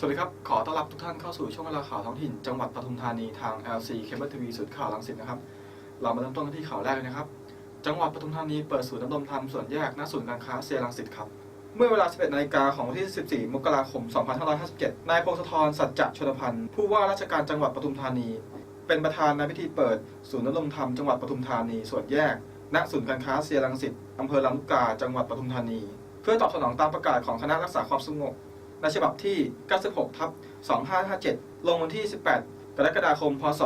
สวัสดีครับ ขอต้อนรับทุกท่านเข้าสู่ช่วงเวลาข่าวท้องถิ่นจังหวัดปทุมธานีทาง LC Cable TV สุดข่าวรังสิตนะครับ เรามาเริ่มต้นกันที่ข่าวแรกเลยนะครับ จังหวัดปทุมธานีเปิดศูนย์ดำรงธรรมส่วนแยกณศูนย์การค้าเซียรังสิตครับ เมื่อเวลา 11นาฬิกาของวันที่ 14 มกราคม 2557 นายพงศธรสัจจะชนพันธ์ ผู้ว่าราชการจังหวัดปทุมธานี เป็นประธานในพิธีเปิดศูนย์ดำรงธรรมจังหวัดปทุมธานีส่วนแยกณศูนย์การค้าเซียรังสิตอำเภอลำลูกกาจังหวัดปทุมธานี เพื่อตอบสนองตามประกาศของคณะรักษาความสงบ ในฉบับที่ 96 ทับ 2557 ลงวันที่ 18 กรกฎาคม พศ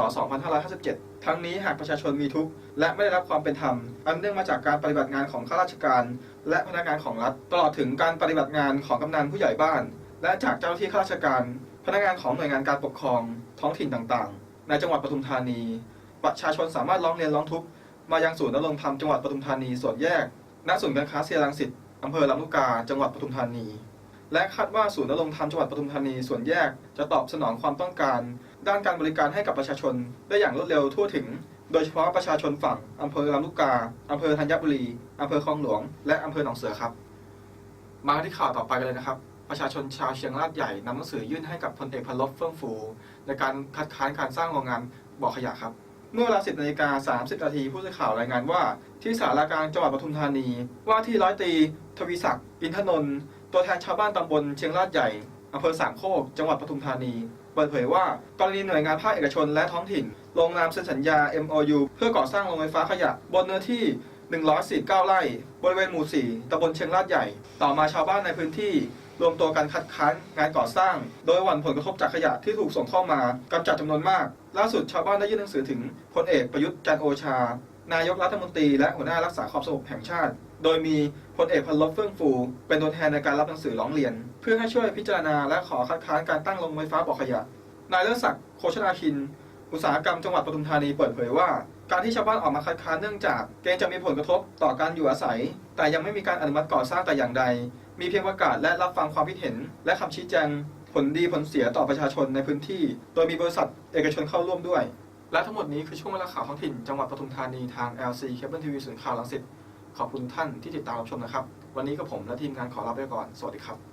2557 ทั้งนี้หากประชาชนมีทุกข์และไม่ได้รับความเป็นธรรม อันเนื่องมาจากการปฏิบัติงานของข้าราชการ และพนักงานของรัฐ ตลอดถึงการปฏิบัติงานของกำนันผู้ใหญ่บ้าน และจากเจ้าหน้าที่ข้าราชการ พนักงานของหน่วยงานการปกครอง ท้องถิ่นต่างๆ ในจังหวัดปทุมธานี ประชาชนสามารถร้องเรียนร้องทุกข์มายังศูนย์ดำรงธรรมจังหวัดปทุมธานีส่วนแยก ณ ศูนย์การค้าเซียรังสิตอำเภอลำลูกกา จังหวัดปทุมธานี และคาดว่าศูนย์ดำรงธรรมจังหวัดปทุมธานีส่วนแยกจะตอบสนองความต้องการ ด้านการบริการให้กับประชาชน ได้อย่างรวดเร็วทั่วถึง โดยเฉพาะประชาชนฝั่งอำเภอลำลูกกาอำเภอธัญบุรีอำเภอคลองหลวง และอำเภอหนองเสือครับ มาที่ข่าวต่อไปกันเลยนะครับ ประชาชนชาวเชียงรากใหญ่นำหนังสือยื่นให้กับพลเอกพันลบเฟื่องฟู ในการคัดค้านการสร้างโรงงานบ่อขยะครับเมื่อเวลา 10นาฬิกา30 นาทีผู้สื่อข่าวรายงานว่า ที่สารากลางจังหวัดปทุมธานี ว่าที่ร้อยตรีทวีศักดิ์ อินทนนท์ ตัวแทนชาวบ้านตำบลเชียงรากใหญ่อำเภอสามโคก จังหวัดปทุมธานี เปิดเผยว่ากรณีหน่วยงานภาคเอกชนและท้องถิ่น ลงนามเซ็นสัญญา MOU เพื่อก่อสร้างโรงไฟฟ้าขยะ บนเนื้อที่ 149 ไร่ บริเวณหมู่ 4ตำบลเชียงรากใหญ่ ต่อมาชาวบ้านในพื้นที่รวมตัวกันคัดค้านงานก่อสร้าง โดยหวั่นผลกระทบจากขยะที่ถูกส่งเข้ามากำจัดจำนวนมาก ล่าสุดชาวบ้านได้ยื่นหนังสือถึงพลเอกประยุทธ์จันโอชา นายกรัฐมนตรีและหัวหน้ารักษาความสงบแห่งชาติ โดยมีพลเอกพันลบเฟื่องฟู เป็นตัวแทนในการรับหนังสือร้องเรียน เพื่อให้ช่วยพิจารณาและขอคัดค้านการตั้งโรงไฟฟ้าบ่อขยะ นายเลิศศักดิ์โคชนาคิน อุตสาหกรรมจังหวัดปทุมธานีเปิดเผยว่า การที่ชาวบ้านออกมาคัดค้านเนื่องจากเกรงจะมีผลกระทบต่อการอยู่อาศัย แต่ยังไม่มีการอนุมัติก่อสร้างแต่อย่างใด มีเพียงประกาศและรับฟังความคิดเห็น และคำชี้แจงผลดีผลเสียต่อประชาชนในพื้นที่ โดยมีบริษัทเอกชนเข้าร่วมด้วย และทั้งหมดนี้คือช่วงเวลาข่าวท้องถิ่นจังหวัดปทุมธานีทาง LC Cable TV ศูนย์ข่าวลังสิตขอบคุณท่านที่ติดตามรับชมนะครับ วันนี้กับผมและทีมงานขอลาไปก่อน สวัสดีครับ